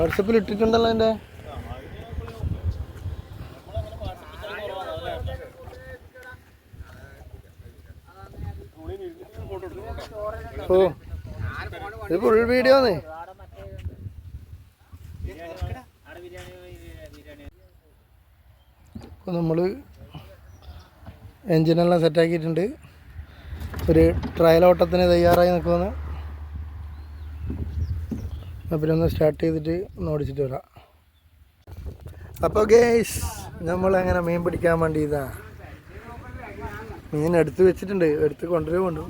വാട്സപ്പിൽ ഇട്ടിട്ടുണ്ടല്ലോ എന്റെ ഓ ഇത് ഫുൾ വീഡിയോ ആണ് അപ്പോൾ നമ്മൾ എൻജിനെല്ലാം സെറ്റാക്കിയിട്ടുണ്ട് ഒരു ട്രയൽ ഓട്ടത്തിന് തയ്യാറായി നിൽക്കുമെന്ന് അപ്പോൾ പിന്നെ ഒന്ന് സ്റ്റാർട്ട് ചെയ്തിട്ട് ഒന്ന് ഓടിച്ചിട്ട് വരാം. അപ്പോൾ ഗേസ് നമ്മൾ എങ്ങനെ മീൻ പിടിക്കാൻ വേണ്ടി ഇതാ. മീൻ എടുത്ത് വെച്ചിട്ടുണ്ട്. എടുത്ത് കൊണ്ടുവരും കൊണ്ടു.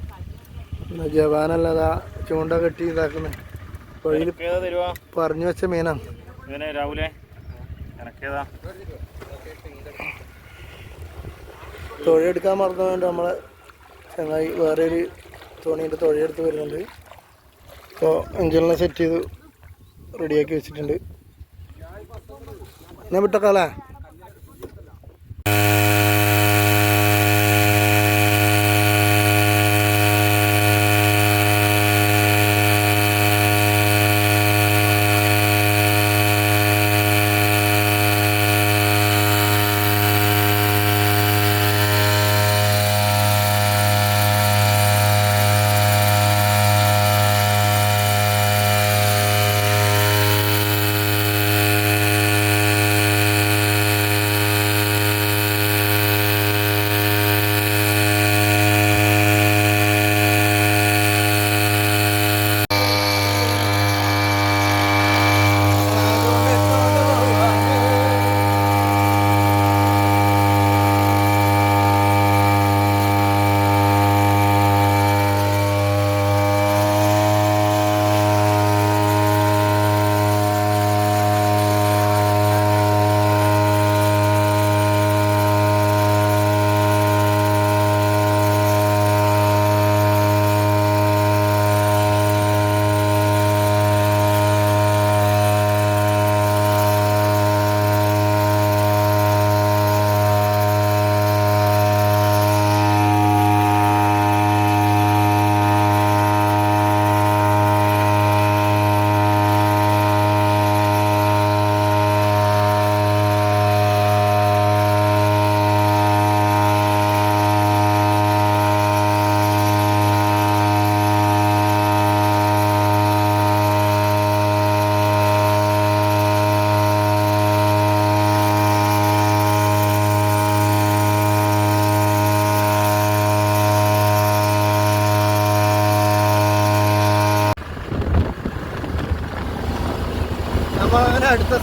ജവാനല്ലാതെ ചൂണ്ട കെട്ടി ഇതാക്കുന്നത് വഴിയിൽ പറഞ്ഞു വെച്ച മീനാണ് രാവിലെ എനക്കേതാ തുഴയെടുക്കാൻ മറന്നുകൊണ്ട് നമ്മളെ ചങ്ങായി വേറെ ഒരു തുണീന്റെ തൊഴിലെടുത്ത് വരുന്നുണ്ട്. അപ്പോൾ എഞ്ചിനെ സെറ്റ് ചെയ്ത്. റെഡിയാക്കി വെച്ചിട്ടുണ്ട്. ഞാൻ വിട്ടേക്കാലേ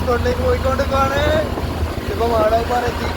സ്പോട്ടിലേക്ക് പോയിക്കൊണ്ടിരിക്കുകയാണ്. ഇപ്പൊ മാടായിപ്പാറെത്തി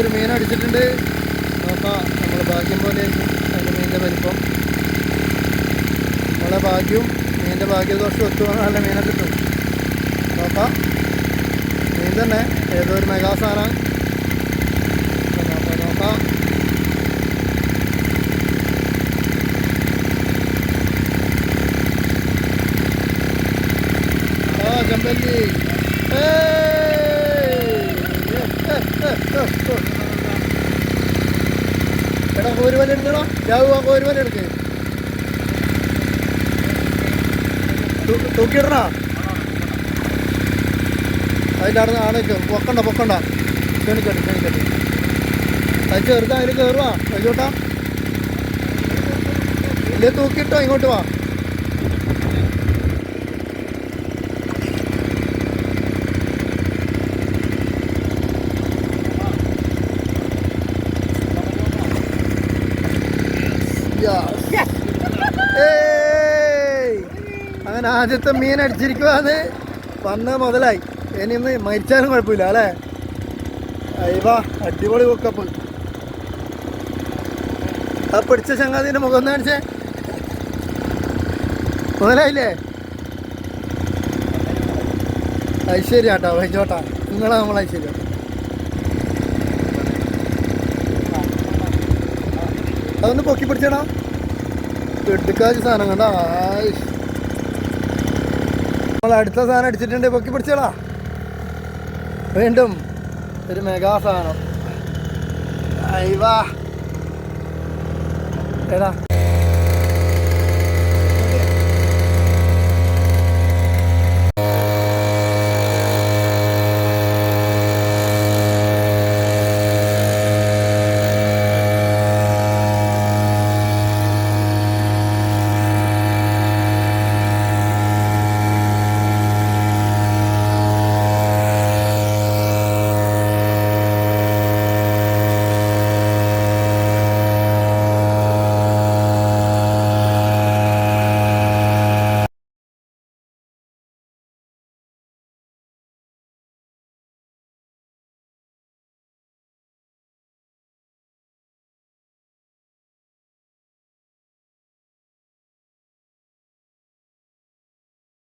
ഒരു മീൻ അടിച്ചിട്ടുണ്ട്. നോക്കാം നമ്മൾ ഭാഗ്യം പോലെ അതിന്റെ മീനിന്റെ വലിപ്പം. നമ്മളെ ഭാഗ്യവും മീനിന്റെ ഭാഗ്യദോഷം ഒത്തു വന്നാൽ നല്ല മീനെ കിട്ടും. നോക്കാം. മീൻ തന്നെ ഏതോ ഒരു മെഗാ സാധനം അപ്പോൾ നോക്കാം ആ ചെമ്പല്ലി എടാ കോരുവല എടുക്കണോ രാഹു ആ കോരുവല എടുക്ക്. തൂക്കിയിടണോ അതിന്റെ അവിടെ ആണേക്ക് പൊക്കണ്ട പൊക്കണ്ട. ക്ഷണിക്കട്ടെ ക്ഷണിക്കട്ടെ. അത് ചെറുതാ അതിൽ കയറുവാ കഴിച്ചോട്ടാ ഇല്ലേ തൂക്കിയിട്ടോ ഇങ്ങോട്ട് വാ. അങ്ങനെ ആദ്യത്തെ മീൻ അടിച്ചിരിക്കുവാന്ന് വന്ന മുതലായി. ഇനി ഇന്ന് മരിച്ചാലും കുഴപ്പമില്ല അല്ലേ? അയ്യവാ അടിപൊളി കൊക്കപ്പ് ആ പിടിച്ച ചങ്ങാതിന്റെ മുഖം ഒന്ന് കാണിച്ചേ. മുതലായില്ലേ? ഐശ്വര്യ കേട്ടോ വൈജോട്ടാ. നിങ്ങളാ നമ്മൾ ഐശ്വര്യം. അതൊന്ന് പൊക്കി പിടിച്ചടാ. എടുക്കാച്ച സാധനം കണ്ടാ? നമ്മൾ അടുത്ത സാധനം അടിച്ചിട്ടുണ്ട്. പൊക്കി പിടിച്ചോളാ. വീണ്ടും ഒരു മെഗാ സാധനം. അയ്വാ എടാ.